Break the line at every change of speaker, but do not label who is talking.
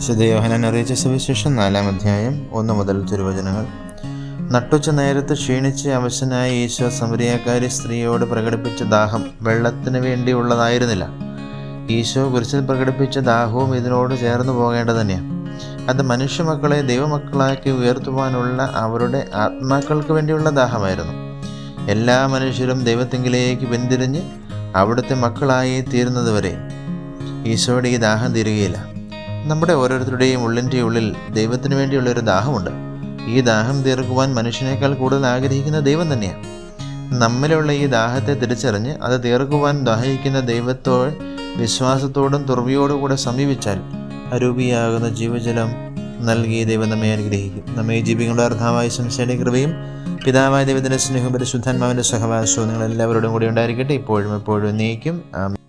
വിശുദ്ധ യോഹനാൻ അറിയിച്ച സുവിശേഷം നാലാം അധ്യായം ഒന്ന് മുതൽ തിരുവചനങ്ങൾ. നട്ടുച്ച നേരത്ത് ക്ഷീണിച്ച് അവശനായ ഈശോ സമരിയാക്കാരി സ്ത്രീയോട് പ്രകടിപ്പിച്ച ദാഹം വെള്ളത്തിന് വേണ്ടിയുള്ളതായിരുന്നില്ല ഈശോ കുരിശിൽ പ്രകടിപ്പിച്ച ദാഹവും ഇതിനോട് ചേർന്ന് പോകേണ്ടത് തന്നെയാണ് അത് മനുഷ്യമക്കളെ ദൈവമക്കളാക്കി ഉയർത്തുവാനുള്ള അവരുടെ ആത്മാക്കൾക്ക് വേണ്ടിയുള്ള ദാഹമായിരുന്നു. എല്ലാ മനുഷ്യരും ദൈവത്തെങ്കിലേക്ക് പിന്തിരിഞ്ഞ് അവിടുത്തെ മക്കളായി തീരുന്നതുവരെ ഈശോയുടെ ഈ ദാഹം തീരുകയില്ല. നമ്മുടെ ഓരോരുത്തരുടെയും ഉള്ളിന്റെ ഉള്ളിൽ ദൈവത്തിന് വേണ്ടിയുള്ള ഒരു ദാഹമുണ്ട്. ഈ ദാഹം തീർക്കുവാൻ മനുഷ്യനേക്കാൾ കൂടുതൽ ആഗ്രഹിക്കുന്ന ദൈവം തന്നെയാണ്. നമ്മിലുള്ള ഈ ദാഹത്തെ തിരിച്ചറിഞ്ഞ് അത് തീർക്കുവാൻ ദാഹിക്കുന്ന ദൈവത്തോട് വിശ്വാസത്തോടും തുറവിയോടും കൂടെ സമീപിച്ചാൽ അരൂപിയാകുന്ന ജീവജലം നൽകി ദൈവം നമ്മെ അനുഗ്രഹിക്കും. നമ്മെ ഈ ജീവികളുടെ അർത്ഥമായ സംശയുടെ കൃപയും പിതാവായ ദൈവത്തിന്റെ സ്നേഹം പരിശുദ്ധാത്മാവിന്റെ സഹവാസവും നിങ്ങൾ എല്ലാവരോടും കൂടി ഉണ്ടായിരിക്കട്ടെ. ഇപ്പോഴും എപ്പോഴും നീക്കും.